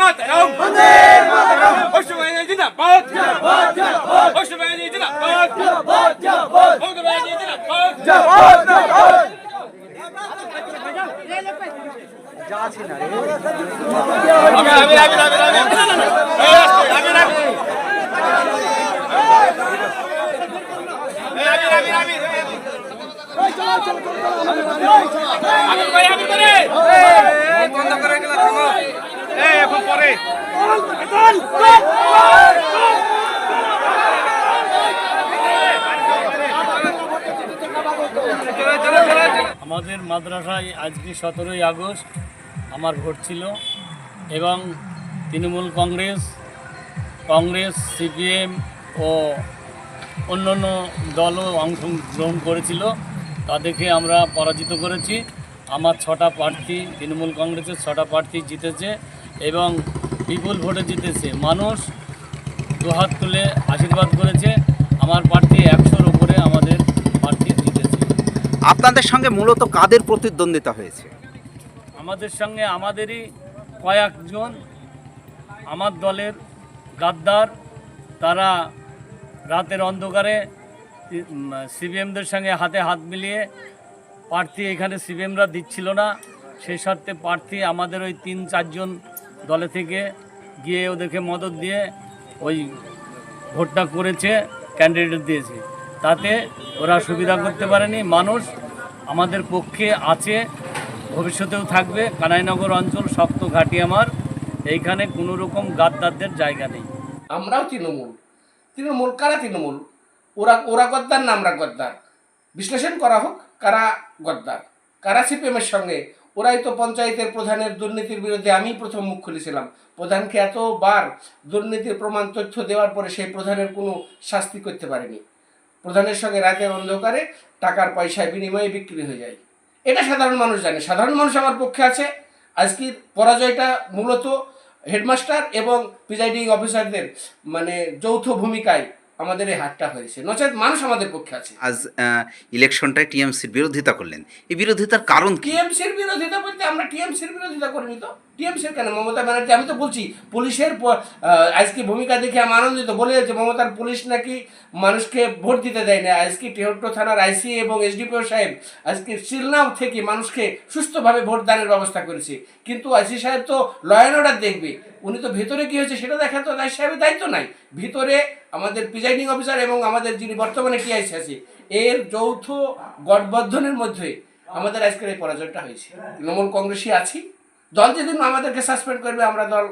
মাতরম বন্দে মাতরম পশ্চিমবঙ্গে জিন্দাবাদ পশ্চিমবঙ্গে জিন্দাবাদ বঙ্গবন্ধু জিন্দাবাদ আমি আমি আমি আমি আমি এই আসছে আমি আমি এই আমি আমি আমি আমি করে আমি করে বন্ধ করে গেল থামো এই এখন পরে আমাদের মাদ্রাসায় আজকে সতেরোই আগস্ট আমার ভোট ছিল এবং তৃণমূল কংগ্রেস কংগ্রেস, সিপিএম ও অন্যান্য দলও অংশগ্রহণ করেছিল। তাদেরকে আমরা পরাজিত করেছি। আমার ছটা প্রার্থী, তৃণমূল কংগ্রেসের ছটা প্রার্থী জিতেছে এবং বিপুল ভোটে জিতেছে। মানুষ দুহাত তুলে আশীর্বাদ করেছে আমার প্রার্থী একশোর উপরে আমাদের প্রার্থী জিতেছে আপনাদের সঙ্গে মূলত কাদের প্রতিদ্বন্দ্বিতা হয়েছে? আমাদের সঙ্গে আমাদেরই কয়েকজন আমার দলের গাদ্দার, তারা রাতের অন্ধকারে সিবিএমদের সঙ্গে হাতে হাত মিলিয়ে প্রার্থী এখানে সিবিএমরা দিচ্ছিল না। সেই সত্ত্বে প্রার্থী আমাদের ওই তিন, চারজন দলে থেকে গিয়ে ওদেরকে মদত দিয়ে ওই ভোটটা করেছে ক্যান্ডিডেট দিয়েছে। তাতে ওরা সুবিধা করতে পারেনি। মানুষ আমাদের পক্ষে আছে, ভবিষ্যতেও থাকবে। কানাইনগর অঞ্চল শক্ত ঘাঁটি আমার, এইখানে কোনো রকম গাদ্দারদের জায়গা নেই। আমরাও তৃণমূল। তৃণমূল কারা তৃণমূল? ওরা ওরা গদ্দার না আমরা গদ্দার? বিশ্লেষণ করা হোক, কারা গদ্দার? কারা সিপিএমের সঙ্গে? ওরাই তো পঞ্চায়েতের প্রধানের দুর্নীতির বিরুদ্ধে আমি প্রথম মুখ খুলেছিলাম। প্রধানকে এতবার দুর্নীতির প্রমাণ তথ্য দেওয়ার পরে সেই প্রধানের কোনো শাস্তি করতে পারেনি। প্রধানের সঙ্গে রাতের অন্ধকারে টাকার পয়সায় বিনিময়ে বিক্রি হয়ে যায়। এটা সাধারণ মানুষ জানে। সাধারণ মানুষ আমার পক্ষে আছে। আজকের পরাজয়টা মূলত হেডমাস্টার এবং প্রিজাইডিং অফিসারদের মানে যৌথ ভূমিকায় আমাদের এই হারটা হয়েছে। নচেত মানুষ আমাদের পক্ষে আছে। আজ ইলেকশনটায় টিএমসির বিরোধিতা করলেন। এই বিরোধিতার কারণ টিএমসির বিরোধিতা বলতে আমরা টিএমসির বিরোধিতা করিনি তো। টিএমসির কেন? মমতা ব্যানার্জি, আমি তো বলছি, পুলিশের আজকে ভূমিকা দেখে আমি আনন্দিত। বলে যাচ্ছে, মমতার পুলিশ নাকি মানুষকে ভোট দিতে দেয় না। আজকে টেহট্ট থানার আইসি এবং এসডিপিও সাহেব আজকে শিলনাও থেকে মানুষকে সুস্থভাবে ভোট দানের ব্যবস্থা করেছে। কিন্তু আইসি সাহেব তো ল অ্যান্ড অর্ডার দেখবে। উনি তো ভেতরে কী হয়েছে সেটা দেখা তো আইসি সাহেবের দায়িত্ব নাই। ভিতরে আমাদের প্রিজাইডিং অফিসার এবং আমাদের যিনি বর্তমানে টিআইসি আছে, এর যৌথ গঠবন্ধনের মধ্যে আমাদের আজকের এই পরাজয়টা হয়েছে। তৃণমূল কংগ্রেসই আছি। দল যেদিন আমাদেরকে সাসপেন্ড করবে, আমরা দল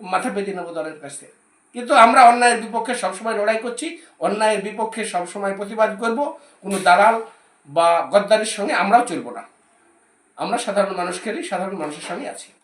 মাথা পেতে নেব দলের কাছে কিন্তু আমরা অন্যায়ের বিপক্ষে সবসময় লড়াই করছি, অন্যায়ের বিপক্ষে সবসময় প্রতিবাদ করব, কোনো দালাল বা গদ্দারের সঙ্গে আমরাও চলবো না। আমরা সাধারণ মানুষকেরই সাধারণ মানুষের সঙ্গে আছি।